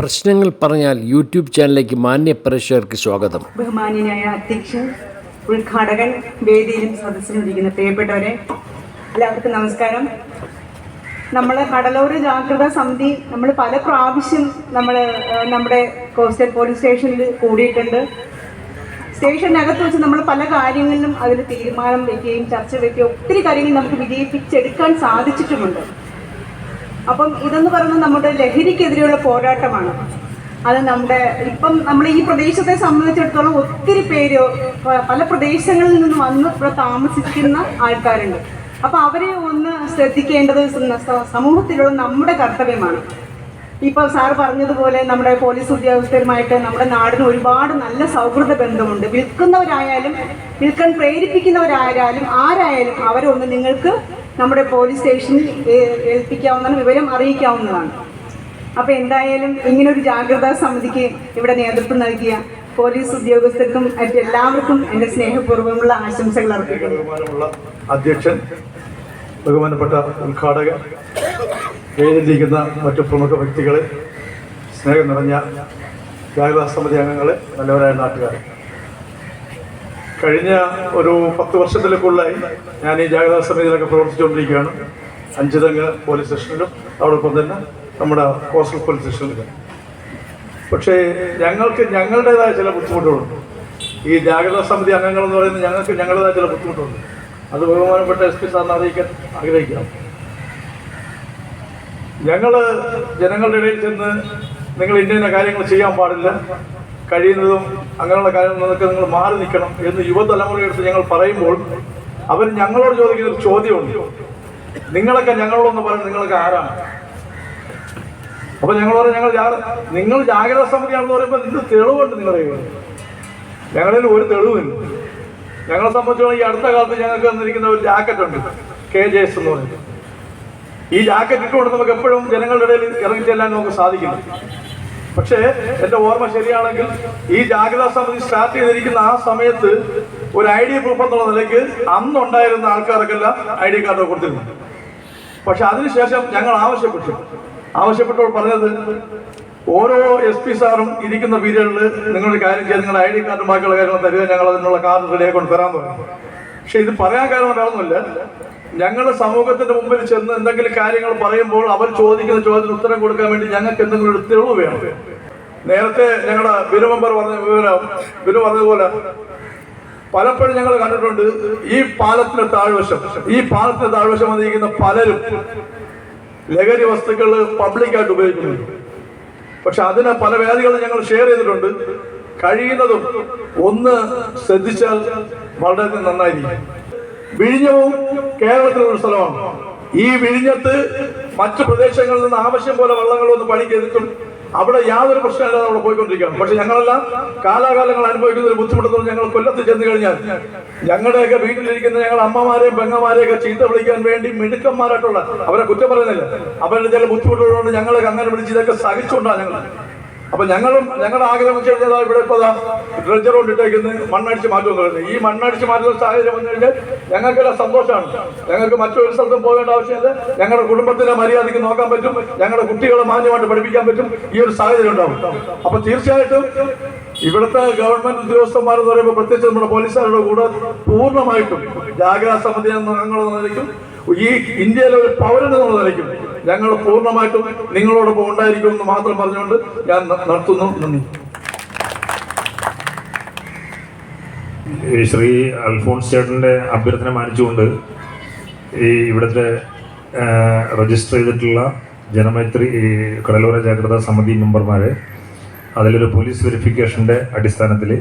പ്രശ്നങ്ങൾ പറഞ്ഞാൽ യൂട്യൂബ് ചാനലിലേക്ക് മാന്യ പ്രേക്ഷകർക്ക് സ്വാഗതം. ബഹുമാന്യനായ അധ്യക്ഷൻ ഉദ്ഘാടകൻ വേദിയിലും സദസ്സിലും ഇരിക്കുന്ന പ്രിയപ്പെട്ടവരെ എല്ലാവർക്കും നമസ്കാരം. നമ്മൾ കടലോര ജാഗ്രതാ സമിതി നമ്മൾ പല പ്രാവശ്യം നമ്മൾ നമ്മുടെ കോസ്റ്റൽ പോലീസ് സ്റ്റേഷനിൽ കൂടിയിട്ടുണ്ട്. സ്റ്റേഷനകത്ത് വെച്ച് നമ്മൾ പല കാര്യങ്ങളിലും അതിൽ തീരുമാനം വയ്ക്കുകയും ചർച്ച വയ്ക്കുകയും ഒത്തിരി കാര്യങ്ങൾ നമുക്ക് വിജയിപ്പിച്ചെടുക്കാൻ സാധിച്ചിട്ടുമുണ്ട്. അപ്പം ഇതെന്ന് പറയുന്നത് നമ്മുടെ ലഹരിക്കെതിരെയുള്ള പോരാട്ടമാണ്. അത് നമ്മുടെ ഇപ്പം നമ്മൾ ഈ പ്രദേശത്തെ സംബന്ധിച്ചിടത്തോളം ഒത്തിരി പേര് പല പ്രദേശങ്ങളിൽ നിന്ന് വന്ന് ഇവിടെ താമസിക്കുന്ന ആൾക്കാരുണ്ട്. അപ്പോൾ അവരെ ഒന്ന് ശ്രദ്ധിക്കേണ്ടത് സമൂഹത്തിലുള്ള നമ്മുടെ കർത്തവ്യമാണ്. ഇപ്പോൾ സാർ പറഞ്ഞതുപോലെ നമ്മുടെ പോലീസ് ഉദ്യോഗസ്ഥരുമായിട്ട് നമ്മുടെ നാടിന് ഒരുപാട് നല്ല സൗഹൃദ ബന്ധമുണ്ട്. വിൽക്കുന്നവരായാലും വിൽക്കാൻ പ്രേരിപ്പിക്കുന്നവരായാലും ആരായാലും അവരൊന്ന് നിങ്ങൾക്ക് നമ്മുടെ പോലീസ് സ്റ്റേഷനിൽ ഏൽപ്പിക്കാവുന്നതാണ് വിവരം അറിയിക്കാവുന്നതാണ്. അപ്പോൾ എന്തായാലും ഇങ്ങനൊരു ജാഗ്രതാ സമിതിക്ക് ഇവിടെ നേതൃത്വം നൽകിയ പോലീസ് ഉദ്യോഗസ്ഥർക്കും മറ്റെല്ലാവർക്കും എന്റെ സ്നേഹപൂർവമുള്ള ആശംസകൾ അർപ്പിക്കുന്നു. അധ്യക്ഷൻ ബഹുമാനപ്പെട്ട ഉദ്ഘാടകൻ എഴുതിയിരിക്കുന്ന മറ്റു പ്രമുഖ വ്യക്തികളെ സ്നേഹം നിറഞ്ഞ ജാഗ്രതാ സമിതി അംഗങ്ങളെ നല്ലവരായ നാട്ടുകാർ കഴിഞ്ഞ ഒരു പത്ത് വർഷത്തിലേക്കുള്ളായി ഞാൻ ഈ ജാഗ്രതാ സമിതിയിലൊക്കെ പ്രവർത്തിച്ചുകൊണ്ടിരിക്കുകയാണ്. അഞ്ചുതങ്ങ് പോലീസ് സ്റ്റേഷനിലും അതോടൊപ്പം തന്നെ നമ്മുടെ കോസ്റ്റൽ പോലീസ് സ്റ്റേഷനിലും. പക്ഷേ ഞങ്ങൾക്ക് ഞങ്ങളുടേതായ ചില ബുദ്ധിമുട്ടുകളുണ്ട്. ഈ ജാഗ്രതാ സമിതി അംഗങ്ങൾ എന്ന് പറയുന്നത് ഞങ്ങൾക്ക് ഞങ്ങളുടേതായ ചില ബുദ്ധിമുട്ടുണ്ട് അത് ബഹുമാനപ്പെട്ട എസ് പി സാറിന് അറിയിക്കാൻ ആഗ്രഹിക്കാം. ഞങ്ങൾ ജനങ്ങളുടെ ഇടയിൽ ചെന്ന് നിങ്ങൾ ഇന്ന കാര്യങ്ങൾ ചെയ്യാൻ പാടില്ല. കഴിയുന്നതും അങ്ങനെയുള്ള കാര്യങ്ങളൊക്കെ നിങ്ങൾ മാറി നിൽക്കണം എന്ന് യുവതലമുറയെടുത്ത് ഞങ്ങൾ പറയുമ്പോൾ അവർ ഞങ്ങളോട് ചോദിക്കുന്ന ഒരു ചോദ്യമുണ്ട്. നിങ്ങളൊക്കെ ഞങ്ങളോടൊന്ന് പറയും നിങ്ങളൊക്കെ ആരാണ്? അപ്പൊ ഞങ്ങൾ പറയും ഞങ്ങൾ നിങ്ങൾ ജാഗ്രതാ സമിതിയാണെന്ന് പറയുമ്പോൾ ഇത് തെളിവുണ്ട് നിങ്ങളുടെ കയ്യിൽ. ഞങ്ങളിൽ ഒരു തെളിവില്ല ഞങ്ങളെ സംബന്ധിച്ചോളം ഈ അടുത്ത കാലത്ത് ഞങ്ങൾക്ക് തന്നിരിക്കുന്ന ഒരു ജാക്കറ്റ് ഉണ്ട് കെ ജെ എസ് എന്ന് പറയുന്നത്. ഈ ജാക്കറ്റ് ഇട്ടുകൊണ്ട് നമുക്ക് എപ്പോഴും ജനങ്ങളുടെ ഇടയിൽ ഇറങ്ങി ചെല്ലാൻ നമുക്ക് സാധിക്കില്ല. പക്ഷേ എന്റെ ഓർമ്മ ശരിയാണെങ്കിൽ ഈ ജാഗ്രതാ സമിതി സ്റ്റാർട്ട് ചെയ്തിരിക്കുന്ന ആ സമയത്ത് ഒരു ഐ ഡി പ്രൂഫ് എന്നുള്ള നിലയ്ക്ക് അന്നുണ്ടായിരുന്ന ആൾക്കാർക്കെല്ലാം ഐ ഡി കാർഡ് കൊടുത്തിരുന്നു. പക്ഷെ അതിനുശേഷം ഞങ്ങൾ ആവശ്യപ്പെട്ടു. ആവശ്യപ്പെട്ടപ്പോൾ പറഞ്ഞത് ഓരോ എസ് പി സാറും ഇരിക്കുന്ന പീരിയഡിൽ നിങ്ങളൊരു കാര്യം ചെയ്ത് നിങ്ങളുടെ ഐ ഡി കാർഡും ബാക്കിയുള്ള കാര്യങ്ങൾ തരിക ഞങ്ങൾ അതിനുള്ള കാർഡ് റെഡിയായി കൊണ്ട് തരാൻ പറഞ്ഞു. പക്ഷെ ഇത് പറയാൻ കാരണം വേണമെന്നില്ല ഞങ്ങൾ സമൂഹത്തിന്റെ മുമ്പിൽ ചെന്ന് എന്തെങ്കിലും കാര്യങ്ങൾ പറയുമ്പോൾ അവർ ചോദിക്കുന്ന ചോദ്യത്തിന് ഉത്തരം കൊടുക്കാൻ വേണ്ടി ഞങ്ങൾക്ക് എന്തെങ്കിലും ഒരു തെളിവ് വേണം. നേരത്തെ ഞങ്ങളുടെ ബിനു മെമ്പർ പറഞ്ഞ ബിനു പറഞ്ഞതുപോലെ പലപ്പോഴും ഞങ്ങൾ കണ്ടിട്ടുണ്ട് ഈ പാലത്തിന്റെ താഴ്വശം ഈ പാലത്തിന്റെ താഴ്വശം വന്നിരിക്കുന്ന പലരും ലഹരി വസ്തുക്കൾ പബ്ലിക്കായിട്ട് ഉപയോഗിക്കുന്നു പക്ഷെ അതിന് പല വേദികളും ഞങ്ങൾ ഷെയർ ചെയ്തിട്ടുണ്ട്. കഴിയുന്നതും ഒന്ന് ശ്രദ്ധിച്ചാൽ വളരെ നന്നായിരിക്കും. വിഴിഞ്ഞവും കേരളത്തിലുള്ള സ്ഥലമാണ്. ഈ വിഴിഞ്ഞത്ത് മറ്റു പ്രദേശങ്ങളിൽ നിന്ന് ആവശ്യം പോലെ വള്ളങ്ങൾ വന്ന് പണി അവിടെ യാതൊരു പ്രശ്നമില്ലാതെ അവിടെ പോയിക്കൊണ്ടിരിക്കുകയാണ്. പക്ഷെ ഞങ്ങളെല്ലാം കാലാകാലങ്ങൾ അനുഭവിക്കുന്ന ഒരു ബുദ്ധിമുട്ടെന്ന് ഞങ്ങൾ കൊല്ലത്ത് ചെന്ന് കഴിഞ്ഞാൽ ഞങ്ങളുടെയൊക്കെ വീട്ടിലിരിക്കുന്ന ഞങ്ങൾ അമ്മമാരെയും പെങ്ങന്മാരെയൊക്കെ ചീത്ത വിളിക്കാൻ വേണ്ടി മിടുക്കന്മാരായിട്ടുള്ള അവരെ കുറ്റം പറയുന്നില്ല. അവരുടെ ചില ബുദ്ധിമുട്ടുള്ളതുകൊണ്ട് ഞങ്ങളൊക്കെ അങ്ങനെ വിളിച്ച് ഇതൊക്കെ സഹിച്ചുകൊണ്ടാണ് ഞങ്ങൾ അപ്പൊ ഞങ്ങളും ഞങ്ങളുടെ ആഗ്രഹം വെച്ച് കഴിഞ്ഞാൽ ഇവിടെ ഇപ്പൊ ഡ്രഡ്ജർ കൊണ്ടിട്ടേക്കുന്ന മണ്ണടിച്ച് മാറ്റുന്നത് പറയുന്നത്. ഈ മണ്ണടിച്ച് മാറ്റുന്ന സാഹചര്യം വന്നു കഴിഞ്ഞാൽ ഞങ്ങൾക്കെല്ലാം സന്തോഷമാണ്. ഞങ്ങൾക്ക് മറ്റൊരു സ്ഥലത്തും പോകേണ്ട ആവശ്യമില്ല. ഞങ്ങളുടെ കുടുംബത്തിനെ മര്യാദയ്ക്ക് നോക്കാൻ പറ്റും. ഞങ്ങളുടെ കുട്ടികളെ മാന്യമായിട്ട് പഠിപ്പിക്കാൻ പറ്റും. ഈ ഒരു സാഹചര്യം ഉണ്ടാവും. അപ്പൊ തീർച്ചയായിട്ടും ഇവിടുത്തെ ഗവൺമെന്റ് ഉദ്യോഗസ്ഥന്മാർ എന്ന് പറയുമ്പോൾ പ്രത്യേകിച്ച് നമ്മുടെ പോലീസുകാരുടെ കൂടെ പൂർണമായിട്ടും ജാഗ്രതാ സമിതി അംഗങ്ങളെന്ന നിലയ്ക്കും ഈ ഇന്ത്യയിലെ ഒരു പൗരൻ എന്നുള്ള നിലയ്ക്കും ഞങ്ങൾ പൂർണമായിട്ടും നിങ്ങളോടൊപ്പം ഉണ്ടായിരിക്കും എന്ന് മാത്രം പറഞ്ഞുകൊണ്ട് ഞാൻ നടത്തുന്നു നന്ദി. ശ്രീ അൽഫോൺസ് ചേട്ടന്റെ അഭ്യർത്ഥന മാനിച്ചുകൊണ്ട് ഈ ഇവിടുത്തെ രജിസ്റ്റർ ചെയ്തിട്ടുള്ള ജനമൈത്രി ഈ കടലോര ജാഗ്രതാ സമിതി മെമ്പർമാരെ അതിലൊരു പോലീസ് വെരിഫിക്കേഷന്റെ അടിസ്ഥാനത്തിൽ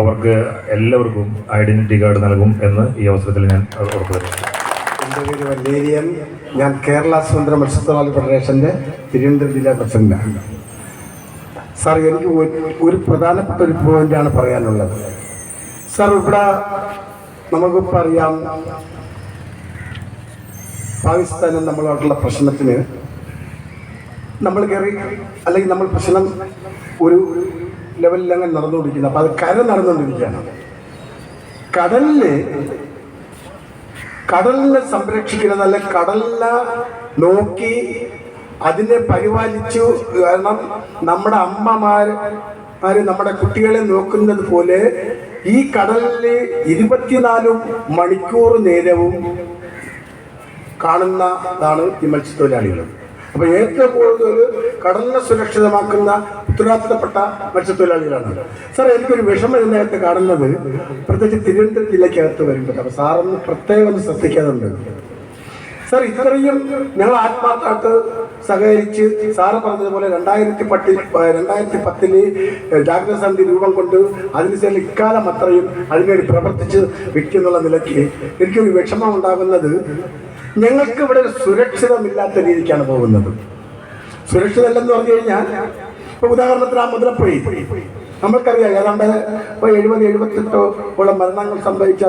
അവർക്ക് എല്ലാവർക്കും ഐഡന്റിറ്റി കാർഡ് നൽകും എന്ന് ഈ അവസരത്തിൽ ഞാൻ ഉറപ്പു തരുന്നു. എന്റെ പേര് വല്ലേരിയൻ ഞാൻ കേരള സ്വതന്ത്ര മത്സ്യത്തൊഴിലാളി ഫെഡറേഷന്റെ തിരുവനന്തപുരം ജില്ലാ പ്രസിഡന്റാണ്. സാർ എനിക്ക് ഒരു- പ്രധാനപ്പെട്ട ഒരു പോയിന്റാണ് പറയാനുള്ളത്. സാർ ഇവിടെ നമുക്കിപ്പോൾ അറിയാം പാകിസ്ഥാനും നമ്മളായിട്ടുള്ള പ്രശ്നത്തിന് നമ്മൾ കയറി അല്ലെങ്കിൽ നമ്മൾ പ്രശ്നം ഒരു ലെവലിൽ അങ്ങനെ നടന്നുകൊണ്ടിരിക്കുന്നത് അപ്പോൾ അത് കര നടന്നുകൊണ്ടിരിക്കുകയാണ്. കടലിൽ കടലിനെ സംരക്ഷിക്കുന്നത് അല്ലെ കടലിനെ നോക്കി അതിനെ പരിപാലിച്ചു. കാരണം നമ്മുടെ അമ്മമാർ ആര് നമ്മുടെ കുട്ടികളെ നോക്കുന്നത് പോലെ ഈ കടലിൽ ഇരുപത്തിനാല് മണിക്കൂർ നേരവും കാണുന്നതാണ് ഈ മത്സ്യത്തൊഴിലാളികൾ അപ്പൊ ഏറ്റവും കൂടുതൽ കടലിനെ സുരക്ഷിതമാക്കുന്ന ഉത്തരവാദിത്തപ്പെട്ട മത്സ്യത്തൊഴിലാളികളാണ്. സാർ എനിക്കൊരു വിഷമം ഇതിനകത്ത് കാണുന്നത്. പ്രത്യേകിച്ച് തിരുവനന്തപുരം ജില്ലയ്ക്കകത്ത് വരുമ്പോൾ അപ്പൊ സാറൊന്ന് പ്രത്യേകം ഒന്ന് ശ്രദ്ധിക്കാറുണ്ട് സാർ ഇത്രയും ഞങ്ങൾ ആത്മാർത്ഥമായിട്ട് സഹകരിച്ച് സാറ് പറഞ്ഞതുപോലെ രണ്ടായിരത്തി പട്ടി രണ്ടായിരത്തി പത്തിൽ ജാഗ്രത സമിതി രൂപം കൊണ്ട് അതിനുശേഷം ഇക്കാലം അത്രയും അതിനുവേണ്ടി പ്രവർത്തിച്ച് വ്യക്തി എന്നുള്ള നിലയ്ക്ക് എനിക്കൊരു വിഷമം ഉണ്ടാകുന്നത് ഞങ്ങൾക്ക് ഇവിടെ സുരക്ഷിതമില്ലാത്ത രീതിക്കാണ് പോകുന്നത്. സുരക്ഷിതമല്ലെന്ന് പറഞ്ഞു കഴിഞ്ഞാൽ ഇപ്പൊ ഉദാഹരണത്തിന് ആ മുതലപ്പുഴി നമ്മൾക്കറിയാം ഏതാണ്ട് ഇപ്പൊ എഴുപത് എഴുപത്തെട്ടോ ഉള്ള മരണങ്ങൾ സംഭവിച്ച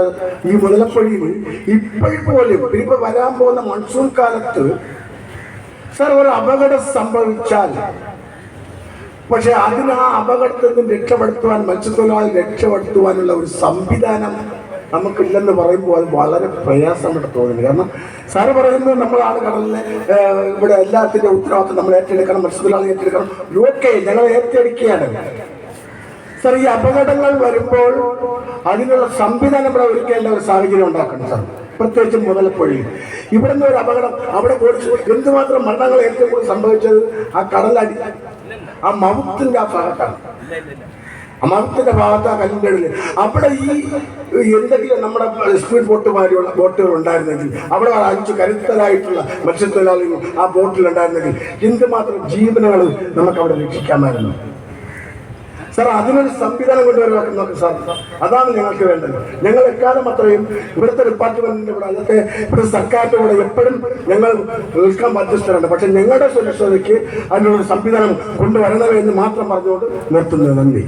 ഈ മുതലപ്പുഴയിൽ ഇപ്പോഴും ഇപ്പൊ വരാൻ പോകുന്ന മൺസൂൺ കാലത്ത് സാർ ഒരു അപകടം സംഭവിച്ചാൽ പക്ഷെ അതിന് ആ അപകടത്തിൽ നിന്ന് രക്ഷപ്പെടുത്തുവാൻ മത്സ്യത്തൊഴിലാളി രക്ഷപ്പെടുത്തുവാനുള്ള ഒരു സംവിധാനം നമുക്കില്ലെന്ന് പറയുമ്പോൾ അത് വളരെ പ്രയാസമായിട്ട് തോന്നുന്നു. കാരണം സാറ് പറയുന്നത് നമ്മൾ ഏഹ്, ഇവിടെ എല്ലാത്തിന്റെ ഉത്തരവാദിത്വം നമ്മൾ ഏറ്റെടുക്കണം മത്സ്യത്തൊഴിലാളി ഏറ്റെടുക്കണം. ഓക്കെ ഞങ്ങൾ ഏറ്റെടുക്കുകയാണ്. സാർ ഈ അപകടങ്ങൾ വരുമ്പോൾ അതിനുള്ള സംവിധാനം ഇവിടെ ഒരുക്കേണ്ട ഒരു സാഹചര്യം ഉണ്ടാക്കണം സാർ. പ്രത്യേകിച്ചും മുതലപ്പൊഴി. ഇവിടുന്ന് ഒരു അപകടം അവിടെ ഓടിച്ചു എന്തുമാത്രം മരണങ്ങൾ ഏറ്റവും കൂടുതൽ സംഭവിച്ചത്? ആ കടലടി ആ മൗത്തിന്റെ ആ ഭാഗത്താണ്. ആ മവുത്തിന്റെ ഭാഗത്ത് ആ കല്ലിന്റെ അവിടെ ഈ എന്തെങ്കിലും നമ്മുടെ സ്പീഡ് ബോട്ട് മാരിയുള്ള ബോട്ടുകൾ ഉണ്ടായിരുന്നെങ്കിൽ അവിടെ അഞ്ച് കരുത്തരായിട്ടുള്ള മത്സ്യത്തൊഴിലാളികൾ ആ ബോട്ടിൽ ഉണ്ടായിരുന്നെങ്കിൽ എന്തുമാത്രം ജീവനുകൾ നമുക്ക് അവിടെ രക്ഷിക്കാമായിരുന്നു സാർ അതിനൊരു സംവിധാനം കൊണ്ടുവരാൻ നമുക്ക് സാർ അതാണ് ഞങ്ങൾക്ക് വേണ്ടത്. ഞങ്ങൾ എക്കാലം അത്രയും ഇവിടുത്തെ ഡിപ്പാർട്ട്മെന്റിന്റെ കൂടെ അതൊക്കെ ഇവിടുത്തെ സർക്കാരിന്റെ കൂടെ എപ്പോഴും ഞങ്ങൾ നിൽക്കാൻ ബാധ്യസ്ഥരാണ്. പക്ഷെ ഞങ്ങളുടെ സുരക്ഷതയ്ക്ക് അതിനൊരു സംവിധാനം കൊണ്ടുവരണമേ എന്ന് മാത്രം പറഞ്ഞുകൊണ്ട് നിർത്തുന്നത് നന്ദി.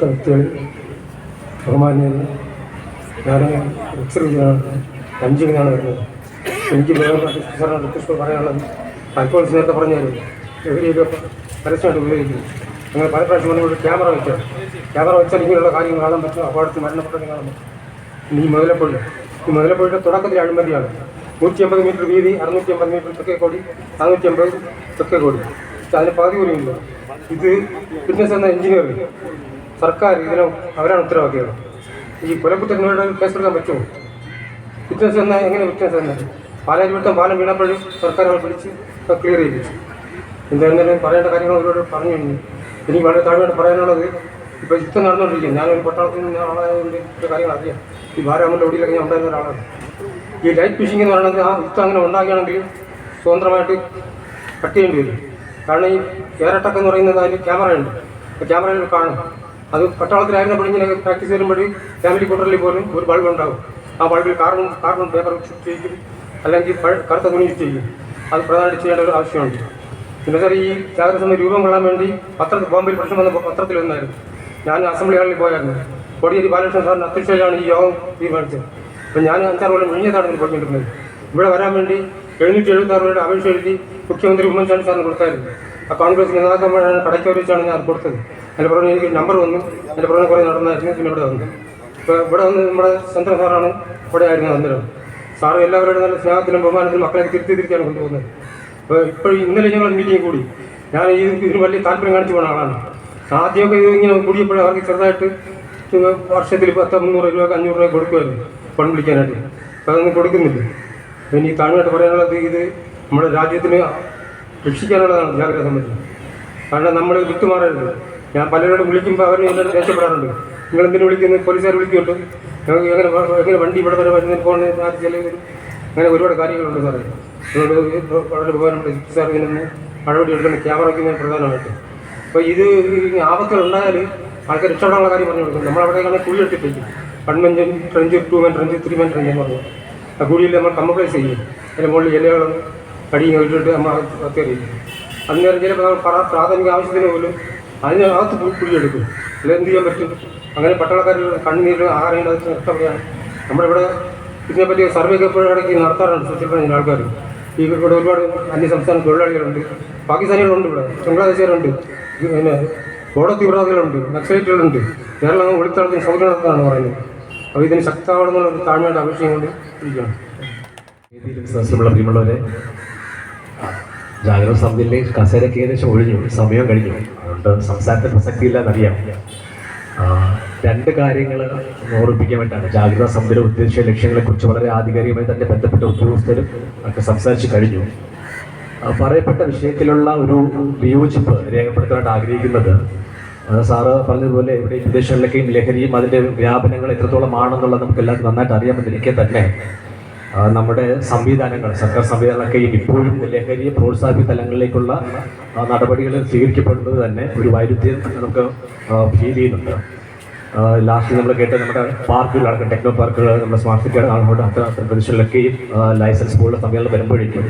വ്യക്തികൾ അഞ്ചിങ്ങനാണ് വരുന്നത്. എനിക്ക് റിക്വസ്റ്റ് പറയാനുള്ളത് അൽപ്പോൾ നേരത്തെ പറഞ്ഞാൽ ലഹരിയൊക്കെ പരസ്യമായിട്ട് ഉപയോഗിക്കുന്നു നിങ്ങൾ പല പ്രാവശ്യം വന്നുകൊണ്ട് ക്യാമറ വെച്ചോ ക്യാമറ വെച്ചാൽ ഇങ്ങനെയുള്ള കാര്യങ്ങൾ കാണാൻ പറ്റും അപകടത്തിൽ മരണപ്പെട്ടത് കാണാൻ പറ്റും ഈ മുതലപ്പുഴ ഈ മുതലപ്പുഴയുടെ തുടക്കത്തിൽ അഴിമതിയാണ് നൂറ്റി അമ്പത് മീറ്റർ വീതി അറുന്നൂറ്റി അമ്പത് മീറ്റർ തെക്കേ കോടി നാനൂറ്റി അമ്പത് തെക്കേ കോടി അതിന് പകുതി കൂടിയുണ്ട് ഇത് ഫിറ്റ്നസ് എന്ന എഞ്ചിനീയർ സർക്കാർ ഇതിന് അവരാണ് ഉത്തരവാദിയത് ഈ കൊലക്കുറ്റങ്ങളുടെ കേസെടുക്കാൻ പറ്റുമോ ഫിറ്റ്നസ് എന്ന എങ്ങനെ ഫിറ്റ്നസ് എന്ന പാലാരിവട്ടം പാലം വീണപ്പോഴും സർക്കാർ അവരെ പിടിച്ച് ക്ലിയർ ചെയ്യിപ്പിച്ചു എന്തായിരുന്നാലും പറയേണ്ട കാര്യങ്ങൾ അവരോട് പറഞ്ഞു കഴിഞ്ഞു. എനിക്ക് വളരെ താഴ്മയായിട്ട് പറയാനുള്ളത് ഇപ്പോൾ യുദ്ധം നടന്നുകൊണ്ടിരിക്കും ഞാനൊരു പട്ടാളത്തിൽ നിന്ന് ആളായതുകൊണ്ട് ഇത്ര കാര്യങ്ങൾ അറിയാം. ഈ ഭാരാമല്ല ഒടിയിലൊക്കെ ഞാൻ ഉണ്ടായിരുന്ന ഒരാളാണ്. ഈ ലൈറ്റ് ഫിഷിംഗ് എന്ന് പറയുന്നത് ആ യുദ്ധം അങ്ങനെ ഉണ്ടാകുകയാണെങ്കിൽ സ്വതന്ത്രമായിട്ട് കട്ട് ചെയ്യേണ്ടി വരും. കാരണം ഈ എയറട്ടക്ക് എന്ന് പറയുന്നത് അതിൽ ക്യാമറയുണ്ട് അപ്പോൾ ക്യാമറയിൽ കാണും. അത് പട്ടാളത്തിലായിരുന്ന പെണ്ണിങ്ങനെ പ്രാക്ടീസ് ചെയ്യുമ്പോൾ ഫാമിലി ക്വാർട്ടറിൽ പോലും ഒരു ബൾബ് ഉണ്ടാകും ആ ബൾബിൽ കാർബൺ കാർബൺ പേപ്പർ ചെയ്യും അല്ലെങ്കിൽ കറുത്ത തുണി ഷിഫ്റ്റ് ചെയ്യും. അത് പ്രധാനമായിട്ട് ചെയ്യേണ്ട ഒരു ആവശ്യമുണ്ട്. പിന്നെ സാർ ഈ സമയം രൂപം കൊള്ളാൻ വേണ്ടി പത്രത്തിൽ ബോംബെയിൽ പ്രശ്നം വന്ന പത്രത്തിൽ വന്നായിരുന്നു. ഞാൻ അസംബ്ലി ഹാളിൽ പോയായിരുന്നു. കോടിയേരി ബാലകൃഷ്ണൻ സാറിന് അധ്യക്ഷയിലാണ് ഈ യോഗം തീരുമാനിച്ചത്. അപ്പം ഞാൻ അഞ്ചാറ് കൊല്ലം മുഴിഞ്ഞതാണ് പോയിക്കൊണ്ടിരുന്നത്. ഇവിടെ വരാൻ വേണ്ടി എഴുന്നൂറ്റി എഴുപത്തി ആറ് പേരുടെ അപേക്ഷ എഴുതി മുഖ്യമന്ത്രി ഉമ്മൻചാണ്ടി സാറിന് കൊടുത്തായിരുന്നു. ആ കോൺഗ്രസ് നേതാക്കന്മാരാണ് കടയ്ക്ക് വെച്ചാണ് ഞാൻ കൊടുത്തത്. അതിന്റെ പുറമെ എനിക്ക് നമ്പർ വന്നു. അതിന്റെ പുറമെ കുറേ നടന്നായിരുന്നു. പിന്നെ ഇവിടെ വന്നു. ഇപ്പോൾ ഇവിടെ വന്ന് നമ്മുടെ ചന്ദ്രൻ സാറാണ് ഇവിടെ ആയിരുന്നു അന്നേരം സാറ് എല്ലാവരോടും നല്ല സ്നേഹത്തിലും ബഹുമാനത്തിലും മക്കളെ തിരുത്തി തിരുത്തിയാണ് കൊണ്ടുപോകുന്നത്. അപ്പോൾ ഇപ്പോൾ ഇന്നലെ ഞങ്ങൾ മീറ്റിംഗ് കൂടി. ഞാൻ ഈ ഇതിന് വലിയ താല്പര്യം കാണിച്ചു പോകുന്ന ആളാണ്. ആദ്യമൊക്കെ ഇത് ഇങ്ങനെ കൂടിയപ്പോൾ അവർക്ക് ചെറുതായിട്ട് വർഷത്തിൽ പത്ത് മുന്നൂറ് രൂപ അഞ്ഞൂറ് രൂപ കൊടുക്കുമായിരുന്നു പണം വിളിക്കാനായിട്ട്. അപ്പോൾ അതൊന്നും കൊടുക്കുന്നില്ല. എനിക്ക് താഴ്മയായിട്ട് പറയാനുള്ളത് ഇത് നമ്മുടെ രാജ്യത്തിന് രക്ഷിക്കാനുള്ളതാണ് ജാഗ്രത സംബന്ധിച്ച്. കാരണം നമ്മൾ വിട്ടുമാറരുത്. ഞാൻ പലരോടും വിളിക്കുമ്പോൾ അവർ എന്നോട് രക്ഷപ്പെടാറുണ്ട്. നിങ്ങൾ എന്തിനു വിളിക്കുന്നത് പോലീസുകാർ വിളിക്കുന്നുണ്ട്. ഞങ്ങൾക്ക് എങ്ങനെ എങ്ങനെ വണ്ടി ഇവിടെ വരെ വരുന്നതിന് പോകുന്നതിന് അങ്ങനെ ഒരുപാട് കാര്യങ്ങളുണ്ട് സാറേ. സാർ ഇതിനൊന്ന് നടപടി എടുക്കുന്ന ക്യാമറ വയ്ക്കുന്നതിന് പ്രധാനമായിട്ട് അപ്പോൾ ഇത് ആപത്തുകൾ ഉണ്ടായാൽ ആൾക്കാർ രക്ഷപ്പെടാനുള്ള കാര്യം പറഞ്ഞു കൊടുക്കും. നമ്മളവിടെയൊക്കെ കുഴി എടുത്തിട്ടേക്കും one മെഞ്ചൻ trench two men trench three men trench എന്ന് പറഞ്ഞു. ആ കുഴിയിൽ നമ്മൾ കമ്പ്ലൈസ് ചെയ്യും. അതിന്റെ മുകളിൽ ഇലകളും കടിയും ഇട്ടിട്ട് നമ്മൾ കത്തിയറിയും. അന്നേരം ചിലപ്പോൾ നമ്മൾ പറ പ്രാഥമിക ആവശ്യത്തിന് പോലും അതിനകത്ത് കുഴി- കുഴിയെടുക്കും ഇത് എന്ത് ചെയ്യാൻ പറ്റും? അങ്ങനെ പട്ടാളക്കാർ കണ്ണുനീര് ആഹാരം അത് നഷ്ടപ്പെടുകയാണ്. നമ്മളിവിടെ ഇതിനെപ്പറ്റി സർവേ ഒക്കെ ഇടയ്ക്ക് നടത്താറുണ്ട് സോഷ്യൽ മീഡിയ ആൾക്കാർ ഈ ഇവിടെ ഒരുപാട് അന്യ സംസ്ഥാന തൊഴിലാളികളുണ്ട്. പാകിസ്ഥാനികളുണ്ട് ഇവിടെ. ബംഗ്ലാദേശുകാരുണ്ട്. പിന്നെ ബോഡോ തീവ്രവാദികളുണ്ട്. നക്സലൈറ്റുകളുണ്ട്. കേരളം ഒളിത്തളത്തിന് സൗകര്യം നടത്താനാണ് പറയുന്നത്. അപ്പോൾ ഇതിന് ശക്തമാണെന്നുള്ള ഒരു താഴ്മയുടെ അപേക്ഷയും കൊണ്ട് ഇരിക്കണം വേദിയിലും പ്രിയമുള്ളവരെ ജാഗ്രത സമിതിയിലെ കസേരയ്ക്ക് ഏകദേശം ഒഴിഞ്ഞു. സമയം കഴിഞ്ഞു. അതുകൊണ്ട് സംസാരത്തിന് പ്രസക്തിയില്ല എന്നറിയാം. രണ്ട് കാര്യങ്ങൾ ഓർമ്മിപ്പിക്കാൻ വേണ്ടിയാണ് ജാഗ്രതാ സമിതിയുടെ ഉദ്ദേശ ലക്ഷ്യങ്ങളെക്കുറിച്ച് വളരെ ആധികാരികമായി തന്നെ ബന്ധപ്പെട്ട ഉദ്യോഗസ്ഥരും ഒക്കെ സംസാരിച്ച് കഴിഞ്ഞു. പറയപ്പെട്ട വിഷയത്തിലുള്ള ഒരു വിയോജിപ്പ് രേഖപ്പെടുത്താനായിട്ട് ആഗ്രഹിക്കുന്നത്. സാറ് പറഞ്ഞതുപോലെ ഇവിടെ വിദേശങ്ങളിലേക്കും ലഹരിയും അതിന്റെ വ്യാപനങ്ങൾ എത്രത്തോളം ആണെന്നുള്ളത് നമുക്ക് എല്ലാവർക്കും നന്നായിട്ട് അറിയാമെന്നിരിക്കെ തന്നെ. നമ്മുടെ സംവിധാനങ്ങൾ സർക്കാർ സംവിധാനങ്ങളൊക്കെയും ഇപ്പോഴും ലഹരിയെ പ്രോത്സാഹിപ്പിക്കുന്ന തലങ്ങളിലേക്കുള്ള നടപടികൾ സ്വീകരിക്കപ്പെടുന്നത് തന്നെ ഒരു വൈരുദ്ധ്യം നമുക്ക് ഫീൽ ചെയ്യുന്നുണ്ട്. ലാസ്റ്റ് നമ്മൾ കേട്ട നമ്മുടെ പാർക്കുകൾ ടെക്നോ പാർക്കുകൾ നമ്മുടെ സ്മാർട്ട് സിറ്റി കാണുമ്പോൾ അത്ര പ്രദേശങ്ങളിലൊക്കെയും ലൈസൻസ് പോലുള്ള സമ്മേളനം വരുമ്പോഴേക്കും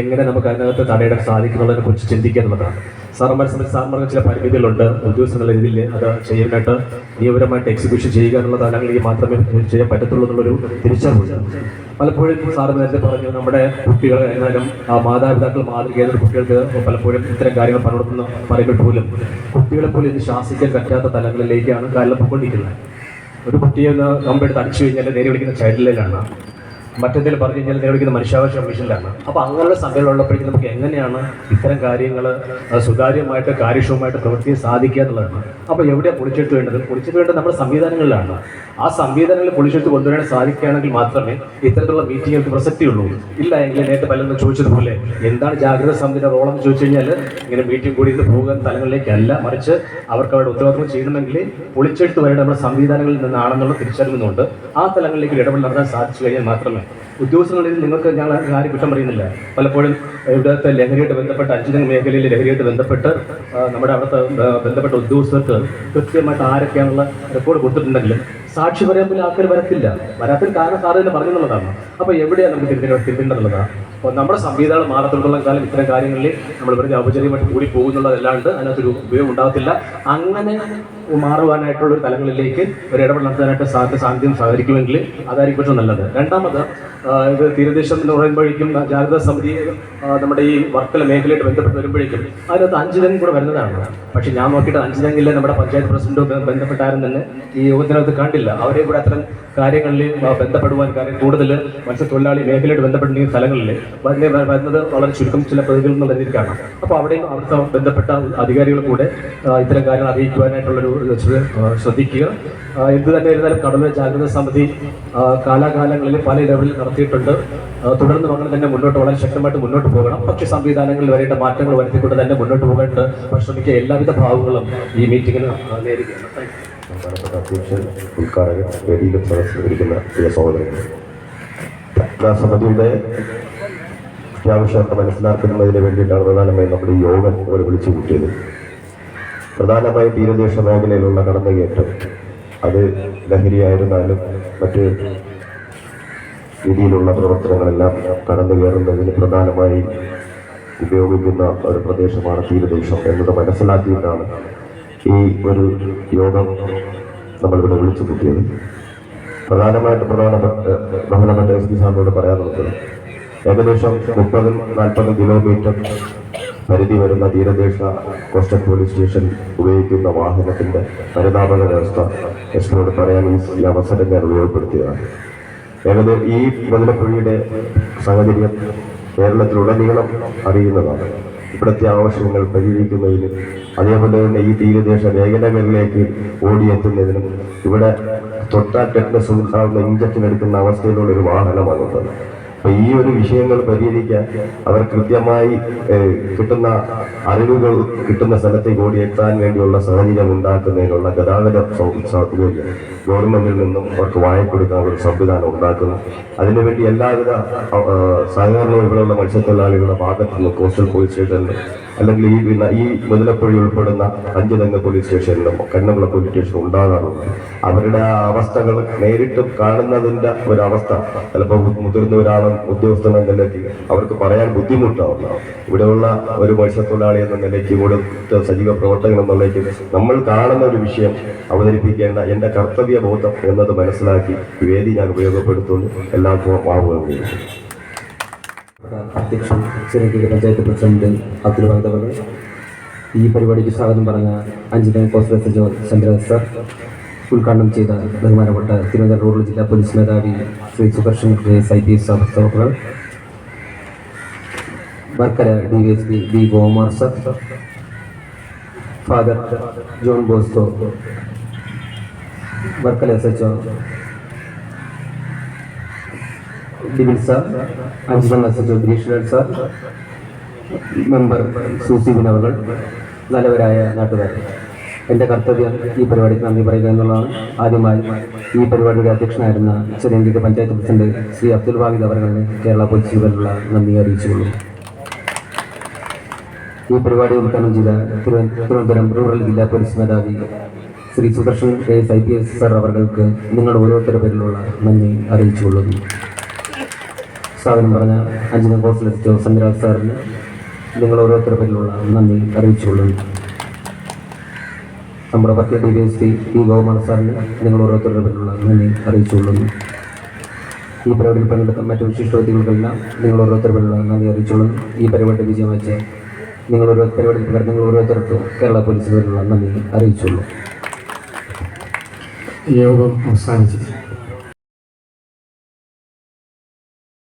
എങ്ങനെ നമുക്ക് അതിനകത്ത് തടയിടാൻ സാധിക്കുന്നുള്ളതിനെ കുറിച്ച് ചിന്തിക്കുക എന്നുള്ളതാണ്. സാറന്മാരെ സംബന്ധിച്ച് സാറന്മാർക്ക് ചില പരിമിതികളുണ്ട്. ഉദ്യോഗസ്ഥ എന്നുള്ള രീതിയിൽ അത് ചെയ്യാനായിട്ട് നിയമപരമായിട്ട് എക്സിക്യൂഷൻ ചെയ്യുക എന്നുള്ള തലങ്ങളിൽ മാത്രമേ ചെയ്യാൻ പറ്റത്തുള്ളൂ എന്നുള്ളൊരു തിരിച്ചറിവുണ്ട് പലപ്പോഴും സാറ് നേരത്തെ പറഞ്ഞു നമ്മുടെ കുട്ടികൾ എന്നാലും മാതാപിതാക്കൾ മാതൃകയായ കുട്ടികൾക്ക് പലപ്പോഴും ഇത്തരം കാര്യങ്ങൾ പലയിടത്തുനിന്ന് പറയുമ്പോൾ പോലും കുട്ടികളെ പോലും ഇത് ശാസിക്കാൻ പറ്റാത്ത തലങ്ങളിലേക്കാണ് കാലം പോയിക്കൊണ്ടിരിക്കുന്നത്. ഒരു കുട്ടിയെ ഒന്ന് കമ്പെടുത്ത് അടിച്ചു കഴിഞ്ഞാൽ നേരെ വിളിക്കുന്ന ചൈൽഡ് ലൈനാണ് മറ്റെന്തെങ്കിലും പറഞ്ഞു കഴിഞ്ഞാൽ നേരെ വിളിക്കുന്ന മനുഷ്യാവകാശ കമ്മീഷനിലാണ്. അപ്പോൾ അങ്ങനെയുള്ള സംഭവങ്ങൾ ഉള്ളപ്പോഴേക്കും നമുക്ക് എങ്ങനെയാണ് ഇത്തരം കാര്യങ്ങൾ സുതാര്യമായിട്ട് കാര്യക്ഷമമായിട്ട് പ്രവർത്തിക്കാൻ സാധിക്കുക എന്നുള്ളതാണ്. അപ്പോൾ എവിടെയാണ് പൊളിച്ചെടുത്ത് വേണ്ടത്? പൊളിച്ചെടുത്ത് വേണ്ടത് നമ്മുടെ സംവിധാനങ്ങളിലാണ്. ആ സംവിധാനങ്ങളിൽ പൊളിച്ചെടുത്ത് കൊണ്ടുവരാൻ സാധിക്കുകയാണെങ്കിൽ മാത്രമേ ഇത്തരത്തിലുള്ള മീറ്റിങ്ങുകൾക്ക് പ്രസക്തിയുള്ളൂ. ഇല്ല എങ്കിൽ നേരത്തെ പലരും ചോദിച്ചതുപോലെ എന്താണ് ജാഗ്രത സമിതിയുടെ റോളെന്ന് ചോദിച്ചു കഴിഞ്ഞാൽ ഇങ്ങനെ മീറ്റിംഗ് കൂടി പോകുന്ന തലങ്ങളിലേക്കല്ല. മറിച്ച് അവർക്ക് അവരുടെ ഉത്തരവാദിത്വം ചെയ്യണമെങ്കിൽ പൊളിച്ചെടുത്ത് വരേണ്ട നമ്മുടെ സംവിധാനങ്ങളിൽ നിന്നാണെന്നുള്ള തിരിച്ചറിവുന്നുണ്ട് ആ തലങ്ങളിലേക്ക് ഇടപെടൽ നടത്താൻ സാധിച്ചു കഴിഞ്ഞാൽ മാത്രമേ ഉദ്യോഗസ്ഥങ്ങളിൽ നിങ്ങൾക്ക് ഞങ്ങൾ ആരും കുറ്റം പറയുന്നില്ല. പലപ്പോഴും ഇവിടുത്തെ ലഹരിയായിട്ട് ബന്ധപ്പെട്ട അഞ്ചിന മേഖലയിൽ ലഹരിയായിട്ട് ബന്ധപ്പെട്ട് നമ്മുടെ അവിടുത്തെ ബന്ധപ്പെട്ട ഉദ്യോഗസ്ഥർക്ക് കൃത്യമായിട്ട് ആരൊക്കെയാണുള്ള റെക്കോർഡ് കൊടുത്തിട്ടുണ്ടെങ്കിലും സാക്ഷി പറയാൻ പോലും ആൾക്കാർ വരത്തില്ല. വരാത്തിൽ കാരണം സാറ് തന്നെ പറഞ്ഞു എന്നുള്ളതാണ് അപ്പോൾ എവിടെയാണ് നമുക്ക് തിരിഞ്ഞ തിരിഞ്ഞെന്നുള്ളതാണ് അപ്പോൾ നമ്മുടെ സംവിധാനം മാറത്തോടുള്ള കാലം ഇത്തരം കാര്യങ്ങളിൽ നമ്മൾ വെറുതെ ഔപചാരികമായിട്ട് കൂടി പോകുന്നുള്ളതല്ലാണ്ട് അതിനകത്തൊരു ഉപയോഗം ഉണ്ടാകത്തില്ല അങ്ങനെ മാറുവാനായിട്ടുള്ള ഒരു തലങ്ങളിലേക്ക് ഒരു ഇടപെടൽ നടത്താനായിട്ട് സാറിന് സാന്നിധ്യം സഹകരിക്കുമെങ്കിൽ അതായിരിക്കും ഏറ്റവും നല്ലത്. രണ്ടാമത് ഇത് തീരദേശം എന്ന് പറയുമ്പോഴേക്കും ജാഗ്രതാ സമിതി നമ്മുടെ ഈ വർക്കല മേഖലയായിട്ട് ബന്ധപ്പെട്ട് വരുമ്പോഴേക്കും അതിനകത്ത് അഞ്ച് തെങ്ങ് കൂടെ വരുന്നതാണ്. പക്ഷേ ഞാൻ നോക്കിയിട്ട് അഞ്ച് തെങ്ങിലെ നമ്മുടെ പഞ്ചായത്ത് പ്രസിഡന്റും ബന്ധപ്പെട്ടാരും തന്നെ ഈ യോഗത്തിനകത്ത് കണ്ടില്ല. അവരെ കൂടെ അത്തരം കാര്യങ്ങളിൽ ബന്ധപ്പെടുവാൻ കാര്യം കൂടുതൽ മത്സ്യത്തൊഴിലാളി മേഖലയോട് ബന്ധപ്പെടുന്ന സ്ഥലങ്ങളിൽ വരുന്ന വരുന്നത് വളരെ ചുരുക്കം ചില പ്രതികൾ എന്നുള്ള രീതിക്കാണ് അപ്പോൾ അവിടെയും അവിടുത്തെ ബന്ധപ്പെട്ട അധികാരികൾ കൂടെ ഇത്തരം കാര്യങ്ങൾ അറിയിക്കുവാനായിട്ടുള്ളൊരു ശ്രദ്ധിക്കുക. എന്ത് തന്നെ ഇരുന്നാലും കടല ജാഗ്രത സമിതി കാലാകാലങ്ങളിൽ പല ലെവലിൽ നടത്തിയിട്ടുണ്ട് തുടർന്ന് അങ്ങനെ തന്നെ മുന്നോട്ട് വളരെ ശക്തമായിട്ട് മുന്നോട്ട് പോകണം. പക്ഷേ സംവിധാനങ്ങളിൽ വരേണ്ട മാറ്റങ്ങൾ വരുത്തിക്കൊണ്ട് തന്നെ മുന്നോട്ട് പോകേണ്ട പരിശ്രമിക്കുക എല്ലാവിധ ഭാവങ്ങളും ഈ മീറ്റിങ്ങിന് നേരിടുകയാണ്. താങ്ക് ബഹുമാനപ്പെട്ട ഉദ്ഘാടകൻ വേദിയിൽ പ്രദർശിപ്പിക്കുന്ന പ്രിയ സഹോദരങ്ങൾ. സമിതിയുടെ അത്യാവശ്യമൊക്കെ മനസ്സിലാക്കുന്നതിന് വേണ്ടിയിട്ടാണ് പ്രധാനമായും നമ്മുടെ യോഗം ഇവിടെ വിളിച്ചു കൂട്ടിയത്. പ്രധാനമായും തീരദേശ മേഖലയിലുള്ള കടന്നുകയറ്റം. അത് ലഹരിയായിരുന്നാലും മറ്റ് രീതിയിലുള്ള പ്രവർത്തനങ്ങളെല്ലാം കടന്നു കയറുന്നതിന് പ്രധാനമായി ഉപയോഗിക്കുന്ന ഒരു പ്രദേശമാണ് തീരദേശം എന്നത് മനസ്സിലാക്കിയിട്ടാണ് ഈ ഒരു യോഗം നമ്മളിവിടെ വിളിച്ചു കൂട്ടിയത്. പ്രധാനമായിട്ട് പ്രധാനപ്പെട്ട ബഹുമാനപ്പെട്ട എസ് പി സാറിനോട് പറയാനുള്ളത് ഏകദേശം മുപ്പതും നാൽപ്പതും കിലോമീറ്റർ പരിധി വരുന്ന തീരദേശ കോസ്റ്റൽ പോലീസ് സ്റ്റേഷൻ ഉപയോഗിക്കുന്ന വാഹനത്തിന്റെ പരിതാപക വ്യവസ്ഥ എസ് പിയോട് പറയാൻ ഈ അവസരം ഞാൻ ഉപയോഗപ്പെടുത്തിയതാണ്. ഏകദേശം ഈ മുതലപ്പുഴയുടെ സാഹചര്യം കേരളത്തിലുടനീളം അറിയുന്നതാണ്. ഇവിടുത്തെ ആവശ്യങ്ങൾ പരിഹരിക്കുന്നതിനും അതേപോലെ തന്നെ ഈ തീരദേശ മേഖലകളിലേക്ക് ഓടിയെത്തുന്നതിനും ഇവിടെ തൊട്ടാൽ ടെറ്റ്നസ് ഉണ്ടാകുന്ന ഇഞ്ചക്ഷൻ എടുക്കുന്ന അവസ്ഥയിലുള്ള ഒരു വാഹനമാണുള്ളത്. അപ്പൊ ഈ ഒരു വിഷയങ്ങൾ പരിഹരിക്കാൻ അവർ കൃത്യമായി കിട്ടുന്ന അറിവുകൾ കിട്ടുന്ന സ്ഥലത്തേക്ക് ഓടിയെത്താൻ വേണ്ടിയുള്ള സാഹചര്യം ഉണ്ടാക്കുന്നതിനുള്ള ഗതാഗത സൗകര്യം ഗവൺമെന്റിൽ നിന്നും അവർക്ക് വാങ്ങിക്കൊടുക്കാൻ ഒരു സംവിധാനം ഉണ്ടാക്കുന്നു. അതിനുവേണ്ടി എല്ലാവിധ സഹകരണവും ഇവിടെയുള്ള മത്സ്യത്തൊഴിലാളികളുടെ ഭാഗത്തു നിന്ന് കോസ്റ്റൽ പോലീസ് സ്റ്റേഷനിലും അല്ലെങ്കിൽ ഈ പിന്നെ ഈ മുതലപ്പുഴ ഉൾപ്പെടുന്ന അഞ്ച് പോലീസ് സ്റ്റേഷനിലും കണ്ണകുള പോലീസ് സ്റ്റേഷനിലും ഉണ്ടാകാറുണ്ട്. അവരുടെ അവസ്ഥകൾ നേരിട്ട് കാണുന്നതിന്റെ ഒരവസ്ഥ ചിലപ്പോൾ മുതിർന്ന ഒരാളും ഉദ്യോഗസ്ഥൻ എന്ന നിലയ്ക്ക് അവർക്ക് പറയാൻ ബുദ്ധിമുട്ടാവുന്ന ഇവിടെയുള്ള ഒരു മത്സ്യത്തൊഴിലാളി എന്ന നിലയ്ക്ക് ഇവിടുത്തെ സജീവ പ്രവർത്തകൻ എന്ന നിലയ്ക്ക് നമ്മൾ കാണുന്ന ഒരു വിഷയം അവതരിപ്പിക്കേണ്ട എന്റെ കർത്തവ്യ ബോധം എന്നത് മനസ്സിലാക്കി വേദി ഞാൻ ഉപയോഗപ്പെടുത്തുന്നു. എല്ലാവർക്കും ആവുകയും അധ്യക്ഷൻ ചിറങ്കിരി പഞ്ചായത്ത് പ്രസിഡന്റ് അബ്ദുൽ ഈ പരിപാടിക്ക് സ്വാഗതം പറഞ്ഞ അഞ്ചിന കോസ്റ്റൽ എസ് ജോ ചന്ദ്ര സർ ഉദ്ഘാടനം ചെയ്ത ബഹുമാനപ്പെട്ട തിരുവനന്തപുരം റൂറൽ ജില്ലാ പോലീസ് മേധാവി Shri Sudarshan S I P S officer Varkala D S P B ഗോമാർ sir father John ബോസ്തോ Varkala S H Dibin sir അഞ്ചുമൺ S H ഗ്രീഷ്ണൻ സാർ മെമ്പർ സൂസി വിനവകൾ നല്ലവരായ നാട്ടുകാർ. എന്റെ കർത്തവ്യം ഈ പരിപാടിക്ക് നന്ദി പറയുക എന്നുള്ളതാണ്. ആദ്യമായി ഈ പരിപാടിയുടെ അധ്യക്ഷനായിരുന്ന ചെറിയ പഞ്ചായത്ത് പ്രസിഡന്റ് ശ്രീ അബ്ദുൽ വാഹിദ് അവരുടെ കേരള പോലീസ് ജീവനുള്ള നന്ദി അറിയിച്ചുകൊള്ളു. ഈ പരിപാടി ഉദ്ഘാടനം ചെയ്ത തിരുവ- തിരുവനന്തപുരം റൂറൽ ജില്ലാ പോലീസ് മേധാവി Shri Sudarshan K S I P S sir അവർക്ക് നിങ്ങൾ ഓരോരുത്തരുടെ പേരിലുള്ള നന്ദി അറിയിച്ചുകൊള്ളുന്നു. സ്ഥാപനം പറഞ്ഞ അഞ്ചിന കോഴ്സിലെത്തിച്ച സഞ്ജരാജ് സാറിന് നിങ്ങൾ ഓരോരുത്തരുടെ പേരിലുള്ള നന്ദി അറിയിച്ചുകൊള്ളുന്നു. നമ്മുടെ പത്തിയ ഡി വി എസ് പി ഗോകുമാർ സാറിന് നിങ്ങൾ ഓരോരുത്തരുടെ പേരിലുള്ള നന്ദി അറിയിച്ചുകൊള്ളുന്നു. ഈ പരിപാടിയിൽ പങ്കെടുത്ത മറ്റു വിശിഷ്ട വ്യക്തികൾക്കെല്ലാം നിങ്ങൾ ഓരോരുത്തരുടെ പേരിലുള്ള നന്ദി അറിയിച്ചുകൊള്ളുന്നു. ഈ പരിപാടി വിജയം വെച്ച് നിങ്ങൾ ഓരോ പരിപാടിയിൽ പകരം നിങ്ങൾ ഓരോരുത്തർക്കും കേരള പോലീസ് പേരിലുള്ള നന്ദി അറിയിച്ചുള്ളൂ യോഗം അവസാനിച്ചു.